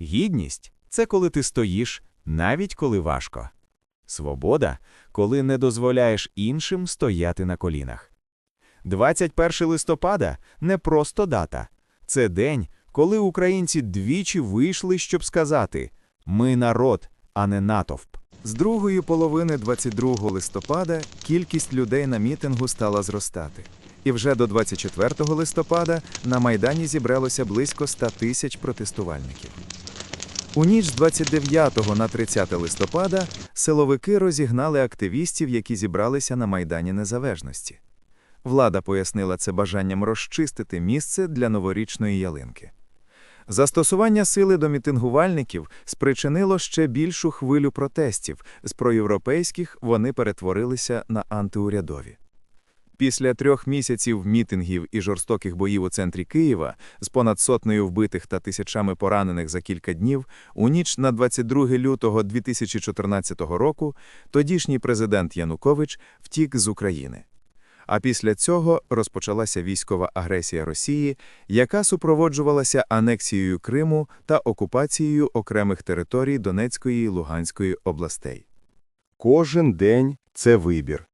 Гідність це коли ти стоїш, навіть коли важко. Свобода коли не дозволяєш іншим стояти на колінах. 21 листопада не просто дата. Це день, коли українці двічі вийшли, щоб сказати «Ми народ, а не натовп». З другої половини 22 листопада кількість людей на мітингу стала зростати. І вже до 24 листопада на Майдані зібралося близько 100 тисяч протестувальників. У ніч з 29 на 30 листопада силовики розігнали активістів, які зібралися на Майдані Незалежності. Влада пояснила це бажанням розчистити місце для новорічної ялинки. Застосування сили до мітингувальників спричинило ще більшу хвилю протестів. З проєвропейських вони перетворилися на антиурядові. Після трьох місяців мітингів і жорстоких боїв у центрі Києва з понад сотнею вбитих та тисячами поранених за кілька днів, у ніч на 22 лютого 2014 року тодішній президент Янукович втік з України. А після цього розпочалася військова агресія Росії, яка супроводжувалася анексією Криму та окупацією окремих територій Донецької і Луганської областей. Кожен день – це вибір.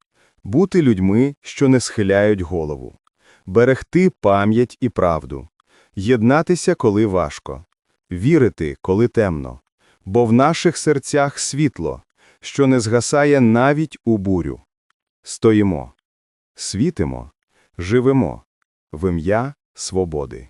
Бути людьми, що не схиляють голову. Берегти пам'ять і правду. Єднатися, коли важко. Вірити, коли темно. Бо в наших серцях світло, що не згасає навіть у бурю. Стоїмо. Світимо. Живемо. В ім'я свободи.